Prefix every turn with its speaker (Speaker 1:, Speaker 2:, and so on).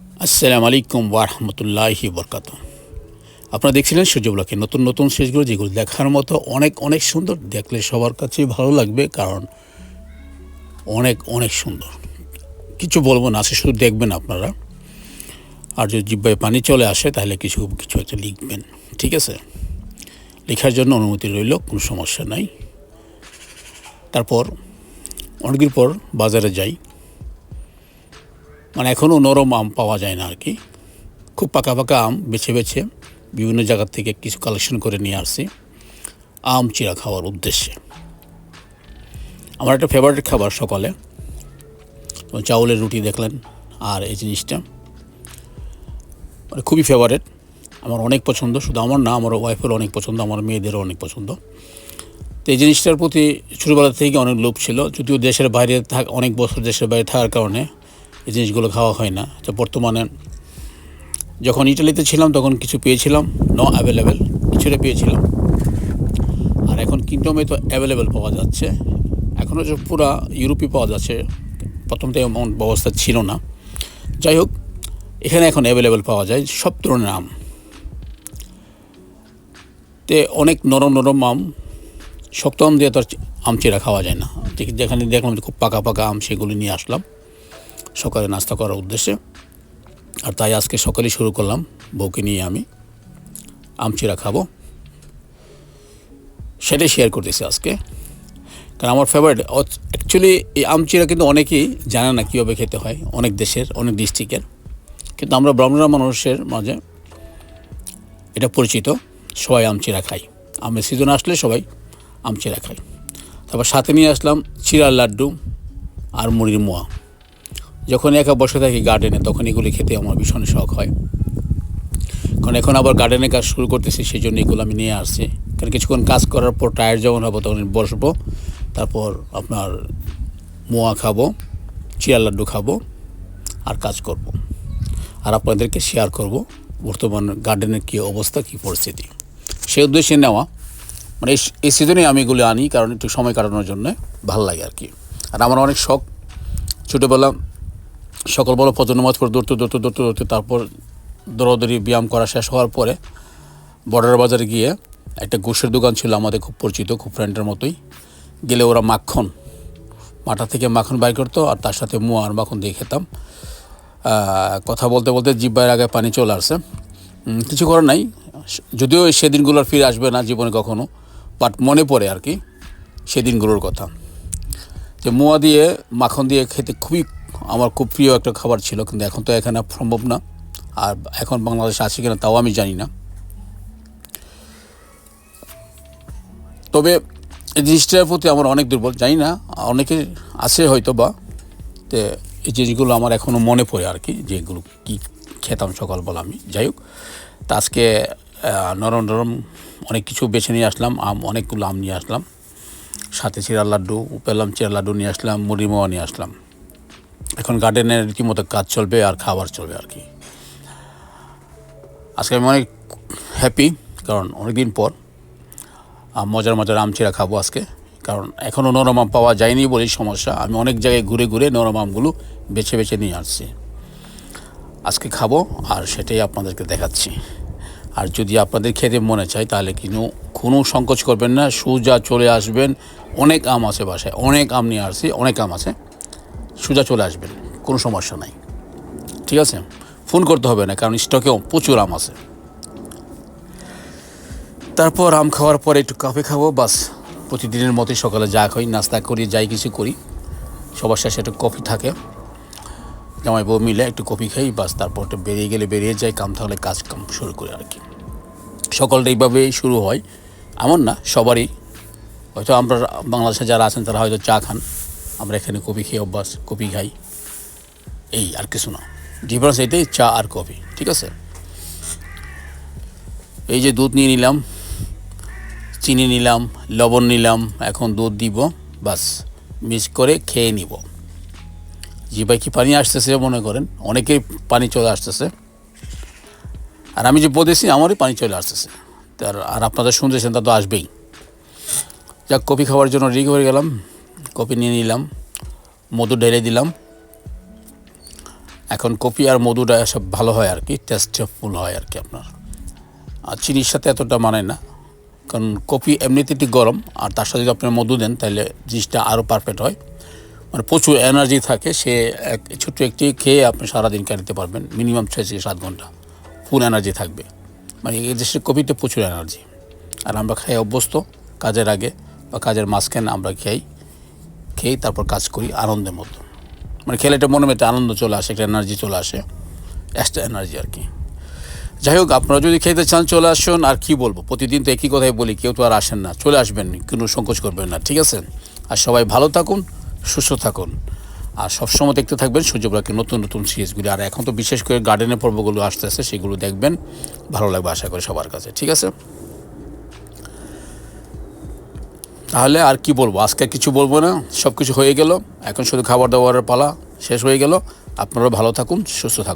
Speaker 1: আসসালামু আলাইকুম ওয়ারহমতুল্লাহি বরকাত আপনারা দেখছিলেন সূর্য ব্লকে নতুন নতুন শেষগুলো যেগুলো দেখার মতো অনেক অনেক সুন্দর। দেখলে সবার কাছে ভালো লাগবে, কারণ অনেক অনেক সুন্দর। কিছু বলব না সে শুধু দেখবেন আপনারা। আর যদি জিব্বায় পানি চলে আসে, তাহলে কিছু কিছু একটা লিখবেন। ঠিক আছে? লেখার জন্য অনুমতি রইল, কোনো সমস্যা নাই। তারপর, অনেকদিন পর বাজারে যাই। মানে এখনও নরম আম পাওয়া যায় না আর কি। খুব পাকা পাকা আম বেছে বেছে বিভিন্ন জায়গা থেকে কিছু কালেকশন করে নিয়ে আসছি। আম চিরা খাওয়ার উদ্দেশ্যে। আমার একটা ফেভারিট খাবার সকালে। চাউলের রুটি দেখলেন আর এই জিনিসটা। মানে খুবই ফেভারেট আমার অনেক পছন্দ। শুধু আমার না, আমার ওয়াইফেরও অনেক পছন্দ, আমার মেয়েদেরও অনেক পছন্দ। তো এই জিনিসটার প্রতি ছোটোবেলা থেকে অনেক লোভ ছিল। যদিও দেশের বাইরে থাক, অনেক বছর দেশের বাইরে থাকার কারণে এই জিনিসগুলো খাওয়া হয় না। তো বর্তমানে যখন ইটালিতে ছিলাম, তখন কিছু পেয়েছিলাম ন অ্যাভেলেবেল কিছুটা পেয়েছিলাম। আর এখন কিংডমে তো অ্যাভেলেবেল পাওয়া যাচ্ছে। এখনও যে পুরা ইউরোপে পাওয়া যাচ্ছে, প্রথম থেকে এমন ব্যবস্থা ছিল না। যাই হোক, এখানে এখন অ্যাভেলেবেল পাওয়া যায় সব ধরনের আম। তে অনেক নরম নরম আম, শক্ত আম দিয়ে তো আম চিরা খাওয়া যায় না। যেখানে দেখলাম খুব পাকা পাকা আম, সেগুলি নিয়ে আসলাম। সকালে নাস্তা করার উদ্দেশ্যে। আর তাই আজকে সকালে শুরু করলাম। বউকে নিয়ে আমি আমচিরা খাব। সেটাই শেয়ার করতেছি আজকে। কারণ আমার ফেভারিট অ্যাকচুয়ালি এই আমচিরা কিন্তু অনেকেই জানে না কীভাবে খেতে হয়। অনেক দেশের, অনেক ডিস্ট্রিক্টের কিন্তু আমরা ব্রাহ্মণরা মানুষের মাঝে এটা পরিচিত। সবাই আমচিরা খাই আমের সিজন আসলে সবাই আমচিরা খাই। তারপর সাথে নিয়ে আসলাম চিরার লাড্ডু আর মুড়ির মোয়া। যখন একা বসে থাকি গার্ডেনে তখন এগুলি খেতে আমার ভীষণ শখ হয়। কারণ এখন আবার গার্ডেনে কাজ শুরু করতেছি সেই জন্য এগুলো আমি নিয়ে আসছি। কারণ কিছুক্ষণ কাজ করার পর টায়ার যখন হব, তখন বসবো। তারপর আপনার মোয়া খাব চিরা লাড্ডু খাব, আর কাজ করব। আর আপনাদেরকে শেয়ার করব, বর্তমান গার্ডেনের কী অবস্থা, কী পরিস্থিতি। সেই উদ্দেশ্যে নেওয়া মানে এই সিজনে আমি এগুলি আনি, কারণ একটু সময় কাটানোর জন্য ভালো লাগে আর কি। আর আমার অনেক শখ, ছোটোবেলা সকালবেলা ফজর নামাজ পড়ে দৌড়তে দৌড়তে দৌড়তে দৌড়তে, তারপর দৌড়াদৌড়ি ব্যায়াম করা শেষ হওয়ার পরে বর্ডার বাজারে গিয়ে একটা গোশের দোকান ছিল আমাদের খুব পরিচিত, খুব ফ্রেন্ডের মতোই। গেলে ওরা মাখন মাথা থেকে মাখন বাইর করতো আর তার সাথে মোয়া আর মাখন দিয়ে খেতাম। কথা বলতে বলতে জিব্বাইয়ের আগে পানি চলে আসছে। কিছু করার নাই। যদিও সেদিনগুলো আর ফিরে আসবে না জীবনে কখনো বাট মনে পড়ে আর কি সেদিনগুলোর কথা। যে মোয়া দিয়ে, মাখন দিয়ে খেতে খুবই আমার খুব প্রিয় একটা খাবার ছিল, কিন্তু এখন তো এখানে সম্ভব না। আর এখন বাংলাদেশে আছে কিনা তাও আমি জানি না। তবে এই জিনিসটার প্রতি আমার অনেক দুর্বল, জানি না অনেকের আছে হয়তো বা তো এই জিনিসগুলো আমার এখনও মনে পড়ে আর কি যেগুলো কী খেতাম সকালবেলা আমি। যাই হোক, তা আজকে নরম নরম অনেক কিছু বেছে নিয়ে আসলাম, আম, অনেকগুলো আম নিয়ে আসলাম। সাথে চিরার লাড্ডু পেলাম চিরার লাড্ডু নিয়ে আসলাম মুড়ি মোয়া নিয়ে আসলাম। এখন গার্ডেনের রীতিমতো কাজ চলবে আর খাবার চলবে আর কি। আজকে আমি অনেক হ্যাপি কারণ অনেকদিন পর আম মজার মজার আম চিরা খাব আজকে। কারণ এখনও নরম আম পাওয়া যায়নি বলেই সমস্যা। আমি অনেক জায়গায় ঘুরে ঘুরে নরম আমগুলো বেছে বেছে নিয়ে আসছি। আজকে খাব আর সেটাই আপনাদেরকে দেখাচ্ছি। আর যদি আপনাদের খেতে মনে চায়, তাহলে কিন্তু কোনো সংকোচ করবেন না। সোজা চলে আসবেন। অনেক আম আছে বাসায়। অনেক আম নিয়ে আসছি। অনেক আম আছে। সোজা চলে আসবেন, কোনো সমস্যা নাই। ঠিক আছে? ফোন করতে হবে না, কারণ স্টকেও প্রচুর আম আছে। তারপর আম খাওয়ার পরে একটু কফি খাব, বাস। প্রতিদিনের মতোই সকালে যা খাই, নাস্তা করি, যাই কিছু করি। সবার শেষে একটু কফি থাকে। জামাই বউ মিলে একটু কফি খাই, বাস। তারপর একটু বেরিয়ে গেলে বেরিয়ে যাই, কাম থাকলে কাজ কাম শুরু করি আর কি। সকালটা এইভাবেই শুরু হয়। এমন না, সবারই। হয়তো আমরা বাংলাদেশে যারা আছেন, তারা হয়তো চা খান। আমরা এখানে কফি খেয়ে অভ্যাস কফি খাই। এই আর কিছু না। ডিফারেন্স এটাই, চা আর কফি, ঠিক আছে? এই যে দুধ নিয়ে নিলাম, চিনি নিলাম, লবণ নিলাম, এখন দুধ দিব, বাস মিক্স করে খেয়ে নিব। জিবাই কি পানি আসতেছে মনে করেন? অনেকেই পানি চলে আসতেছে। আর আমি যে বলেছি আমারই পানি চলে আসতেছে। আর আপনাদের শুনতেছেন, তা তো আসবেই। যাক, কফি খাওয়ার জন্য রেডি হয়ে গেলাম। কফি নিয়ে নিলাম, মধু ঢেলে দিলাম। এখন কপি আর মধুটা সব ভালো হয় আর কি টেস্ট ফুল হয় আর কি আপনার। আর চিনির সাথে এতটা মানে না, কারণ কপি এমনিতে একটু গরম, আর তার সাথে যদি আপনি মধু দেন তাহলে জিনিসটা আরও পারফেক্ট হয়। মানে প্রচুর এনার্জি থাকে, সে এক ছোট্ট একটি খেয়ে আপনি সারাদিন কাটাতে পারবেন মিনিমাম ছয় থেকে সাত ঘণ্টা ফুল এনার্জি থাকবে। মানে এই দেশের কপিতে প্রচুর এনার্জি আর আমরা খাই অভ্যস্ত, কাজের আগে বা কাজের মাঝখানে আমরা খাই। খেয়েই তারপর কাজ করি আনন্দের মতো। মানে খেলে একটা মনে একটা আনন্দ চলে আসে, একটা এনার্জি চলে আসে এক্সট্রা এনার্জি আর কি। যাই হোক, আপনারা যদি খেতে চান চলে আসুন, আর কি বলব? প্রতিদিন তো একই কথাই বলি, কেউ তো আর আসেন না, চলে আসবেন, কোনো সংকোচ করবেন না, ঠিক আছে? আর সবাই ভালো থাকুন, সুস্থ থাকুন। আর সবসময় দেখতে থাকবেন সূর্যপ্রাকে নতুন নতুন সিরিজগুলি। আর এখন তো বিশেষ করে গার্ডেনের পর্বগুলো আসতেছে, সেগুলো দেখবেন। ভালো লাগবে আশা করি সবার কাছে, ঠিক আছে? তাহলে আর কি বলব? আজকে কিছু বলব না। সব কিছু হয়ে গেল। এখন শুধু খাবার দাবারের পালা শেষ হয়ে গেল। আপনারা ভালো থাকুন, সুস্থ থাকুন।